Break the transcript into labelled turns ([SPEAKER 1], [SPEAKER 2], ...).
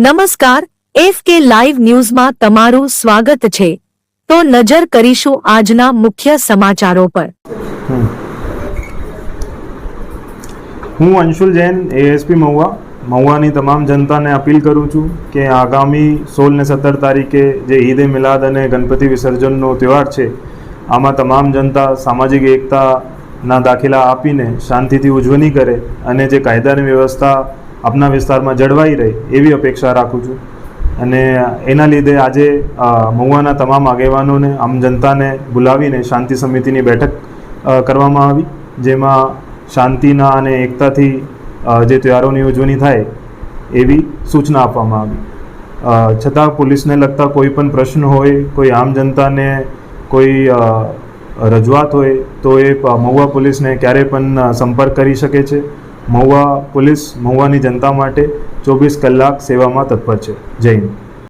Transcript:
[SPEAKER 1] નમસ્કાર, એફ કે લાઈવ ન્યૂઝમાં તમારું સ્વાગત છે. તો નજર કરીશું આજના મુખ્ય સમાચારો પર.
[SPEAKER 2] હું અંશુલ જૈન એએસપી મહુવા. મહુવાની તમામ જનતાને અપીલ કરું છું કે આગામી સોળ ને સત્તર તારીખે જે ઈદ મિલાદ અને ગણપતિ વિસર્જનનો તહેવાર છે, આમાં તમામ જનતા સામાજિક એકતાના દાખલા આપીને શાંતિથી ઉજવણી કરે અને જે કાયદાની વ્યવસ્થા આપના વિસ્તારમાં જળવાઈ રહે એવી અપેક્ષા રાખું છું. અને એના લીધે આજે મહુવાના તમામ આગેવાનોને, આમ જનતાને બોલાવીને શાંતિ સમિતિની બેઠક કરવામાં આવી, જેમાં શાંતિના અને એકતાથી જે તહેવારોની ઉજવણી થાય એવી સૂચના આપવામાં આવી. છતાં પોલીસને લગતા કોઈ પણ પ્રશ્ન હોય, કોઈ આમ જનતાને કોઈ રજૂઆત હોય, તો એ મહુવા પોલીસને ક્યારે પણ સંપર્ક કરી શકે છે. મહુવા પોલીસ મહુવાની જનતા માટે ચોવીસ કલાક સેવામાં તત્પર છે. જય હિન્દ.